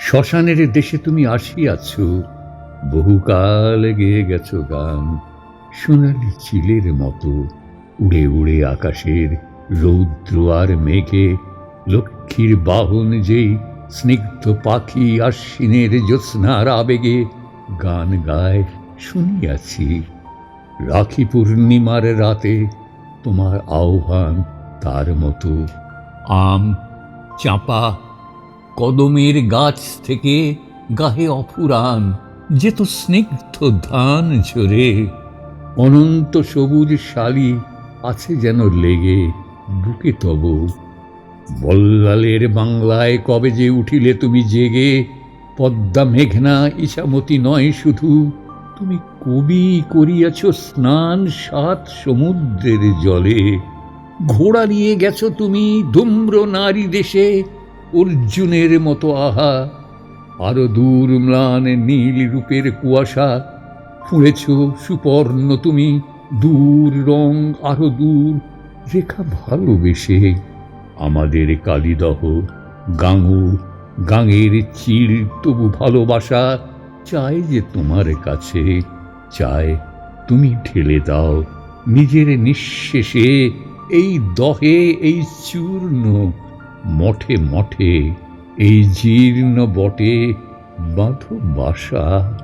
শ্মশানের দেশে তুমি আসিয়াছ, বহুকাল গেয়ে গেছ গান, সোনালি চিলের মতো উড়ে উড়ে আকাশের রৌদ্র আর মেঘে লক্ষ্মীর বাহন যেই স্নিগ্ধ পাখি আশ্বিনের জ্যোৎস্নার আবেগে গান গায় শুনিয়াছি। রাখি পূর্ণিমার রাতে তোমার আহ্বান তার মতো। আম চাপা কদমের গাছ থেকে গাহে অফুরান, যে তো স্নিগ্ধ ধান ঝরে। অনন্ত সবুজ শালি আছে যেন লেগে বুকে তব। বল্লালের বাংলায় কবে যে উঠিলে তুমি জেগে? পদ্মা মেঘনা ইছামতি নয় শুধু, তুমি কবি করিয়াছ স্নান সাত সমুদ্রের জলে। ঘোড়া নিয়ে গেছো তুমি ধুম্র নারী দেশে অর্জুনের মতো আহা। আরও দূর ম্লান নীল রূপের কুয়াশা। ফুঁড়েছ সুপর্ণ তুমি, দূর রং আরও দূর। রেখা ভালোবেসে আমাদের কালিদহ, গাঙুর, গাঙের চিল তবু ভালোবাসা। চায় যে তোমার কাছে চায় তুমি ঢেলে দাও নিজের নিঃশেষে। এই দহে, এই চূর্ণ মঠে মঠে এই জীর্ণ বটে বাঁধ বাসা।